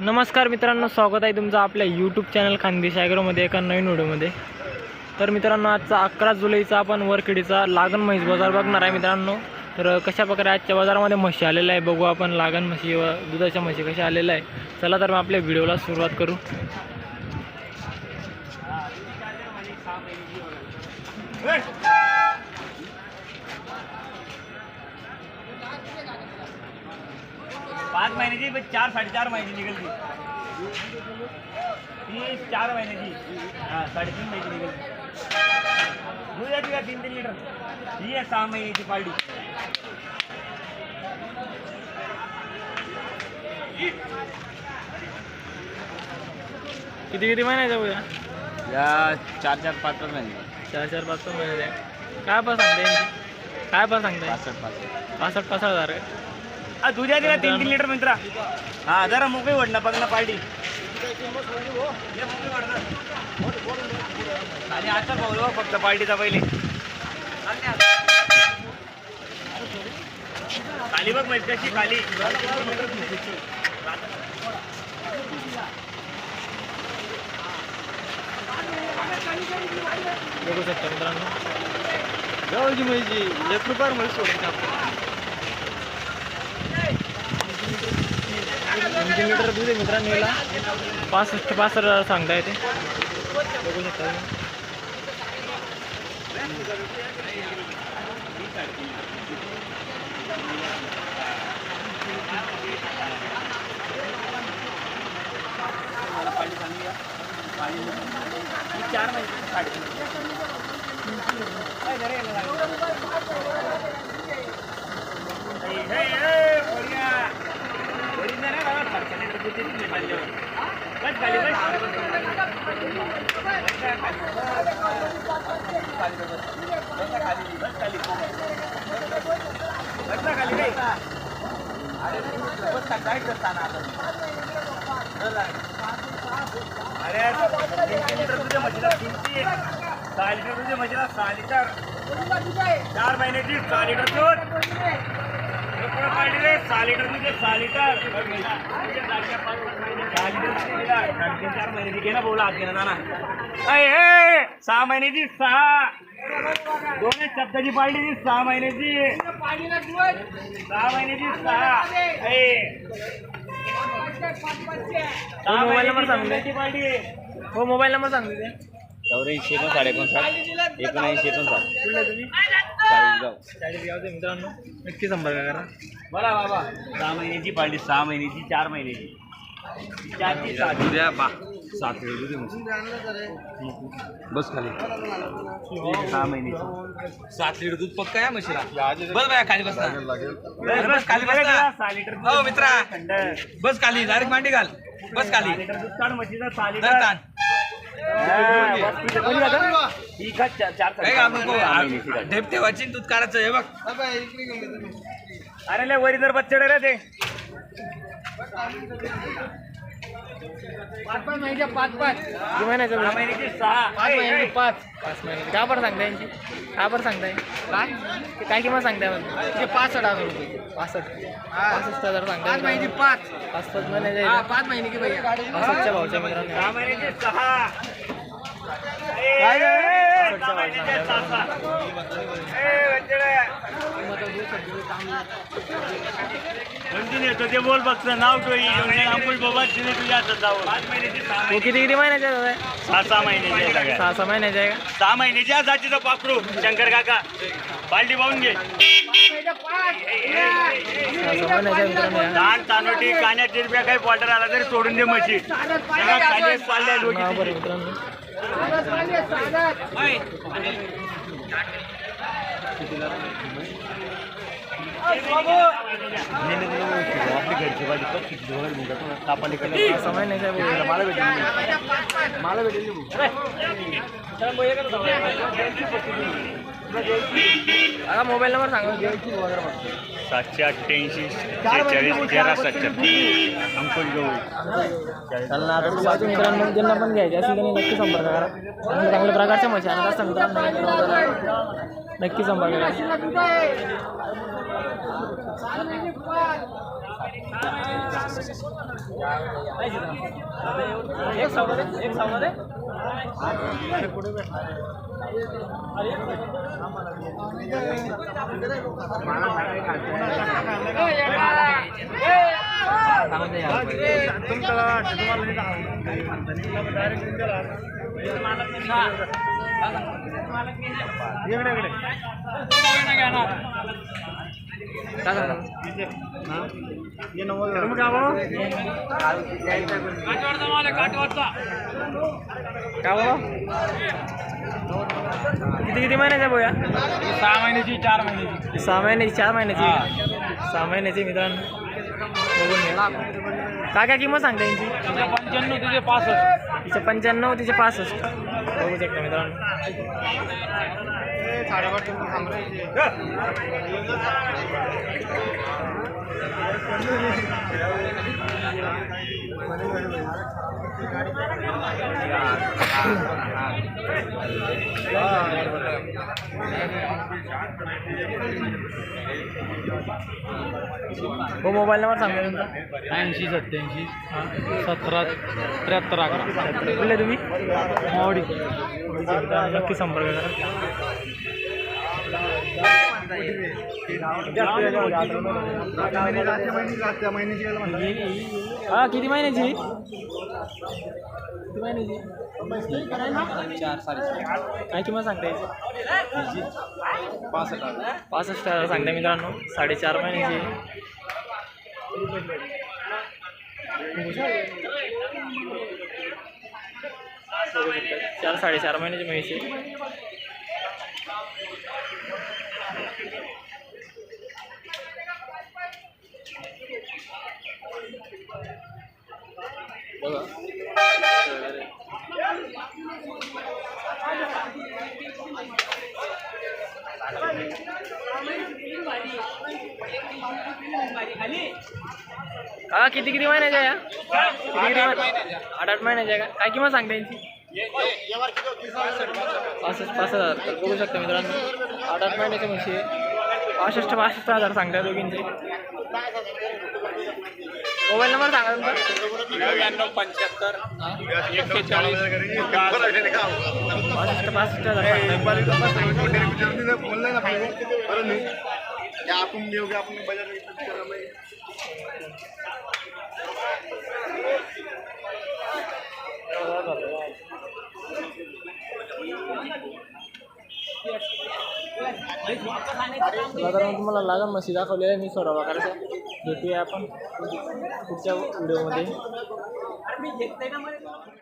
नमस्कार मित्रांनो स्वागत आहे तुमचं आपल्या यूट्यूब चॅनल खानदेश ॲग्रोमध्ये एका नवीन व्हिडिओमध्ये. तर मित्रांनो आजचा अकरा जुलैचा आपण वरखेडीचा लागण म्हैस बाजार बघणार आहे मित्रांनो. तर कशा प्रकारे आजच्या बाजारामध्ये म्हशी आलेल्या आहे बघू आपण लागण म्हशी व दुधाच्या म्हशी कशा आलेल्या आहे. चला तर मग आपल्या व्हिडिओला सुरुवात करू. पाच महिन्याची चार साडेचार महिन्याची निघेल ती चार महिन्याची हा साडेतीन महिन्याची निघेल दूध येते का तीन तीन लिटर ही आहे सहा महिन्याची पाळडी किती किती महिन्याच्या बघा या? चार चार पाच पाच महिने. चार चार पाच पाच महिन्याच्या काय पण सांगता काय पण सांगताय पासष्ट पासष्ट. पासष्ट पासष्ट हजार आहे. हा दूध का तीन तीन लिटर मित्रा. हा जरा मोकळी वडणं बघ ना पाळडी आणि आता पाहू बघ फक्त पार्टीचा पहिले. खाली बघ माहिती कशी खाली बघू शकता मित्रांनो. जवळची म्हणजे एक रुपयावर म्हणजे सोडून दोन तीन लिटर दूध आहे मित्रांनो याला पासष्ट पासष्ट हजार सांगता येते बघू शकता तुम्ही. चार महिने चार महिन्याची चार लिटर दूध सहा लिटर लिटर चार महिन्याची घे ना बोला हात घे ना नाना अय, सहा महिन्याची सहा दोन शब्दाची पाळली ती सहा महिन्याची सहा महिन्याची सहा. सहा मोबाईल नंबर पाळली हो मोबाईल नंबर सांगते चौऱ्याऐंशी एकोणसाठ एकोणसाठ एकोणऐंशी एकोणसाठ. कुठलं तुम्ही? चाळीसगाव. चाळीस गावचे मित्रांनो नक्की संपर्क करा. बोला बाबा सहा महिन्याची पाळली सहा महिन्याची चार महिन्याची. चारची सात उद्या बा. सात वेळ दे बस खाली. सहा महिन्याची. सात लिटर दूध पक्का आहे म्हशीला. बस बाया खाली बस ना. बस खाली बस. सहा लिटर दूध. हो, मित्रा. बस खाली डायरेक्ट मांडी घाल. बस खाली. लिटर दूध काढ म्हशीचं सहा लिटर. ताण वाचिन दूध काढायचं हे बघ अरे लय वरी जर बच्चे रे ते. किती महिन्याचं सहा बघा? महिन्याची सहा. पाच महिन्याची ऐ. पाच. पाच महिन्याची. काय बरं सांगताय यांची? काय बरं सांगताय? काय? ते काय किंमत सांगताय म्हणजे ते पासष्ट हजार रुपये. पासष्ट. पासष्ट हजार सांगताय पाच महिन्याची पाच. पाच पाच महिन्याचे. पाच महिने की पासष्टच्या भावच्या मित्रांनो. सहा महिन्याची सहा. काय रे? दोन-तीन येतो ते बोल फक्त नाव ठेवी अंकुश बाबा तिने तुझ्या हातात जावं. तो महिने. किती किती महिन्याचा सहा सहा महिन्याची सहा सहा महिन्याचा आहे का? सहा महिन्याच्या जातीचं पाखरू. शंकर काका. बालटी पाहून घे. लहान तानोटी कान्यात रुपया काही क्वार्टर आला तरी सोडून दे म्हशी. सगळ्या खाली चालल्या नाव दोघी मला भेटेल मला भेटेल आता मोबाईल नंबर सांगा. वगैरे सातशे अठ्ठ्याऐंशी शेहेचाळीस तेरा सत्तर. अंकुश गवळी. बाजू मित्रांनो ज्यांना पण घ्यायचे असेल त्यांनी नक्की संपर्क करा. आणि चांगल्या प्रकारच्या मशी आणत असता मित्रांनो नक्की संपर्क करा. एक सव्वा दे एक दे काय सांगणार काय बोला किती किती महिन्याचा बोया सहा महिन्याची चार महिन्याची. सहा महिन्याची चार महिन्याची. सहा महिन्याची मित्रांनो. बघून घ्या. काय काय किंमत सांगता यांची? पंच्याण्णव तुझे पासष्ट. तिचे पंच्याण्णव तिचे पासष्ट. बघू शकता मित्रांनो. हो मोबाईल नंबर सांगा तुमचा. ऐंशी सत्याऐंशी सतरा त्र्याहत्तर अकरा. कुठले तुम्ही? मावडी नक्की संपर्क करा. हा किती महिन्याची? किती महिन्याची? चार साडेचार काय किंमत सांगताय? पासष्ट पासष्ट हजार सांगताय मित्रांनो. साडेचार महिन्याची. चार साडेचार महिन्याची म्हैशी का किती किती महिन्याच्या आहे या? किती किती महिने- आठ आठ महिन्याच्या आहे का? काय किंमत सांगता यांची पासष्ट पाच हजार. तर बघू शकता मित्रांनो आठ आठ महिन्याच्या म्हशी पासष्ट पासष्ट हजार सांगता दोघींचे. मोबाईल नंबर सांगा तुमचा. नव्याण्णव पंच्याहत्तर. एक्केचाळीस पासष्ट पासष्ट आपण आपण बाजार साधारण तुम्हाला लागण म्हशी दाखवलेल्या आहे मी सोडावा करायचा भेटूया आपण पुढच्या व्हिडिओमध्ये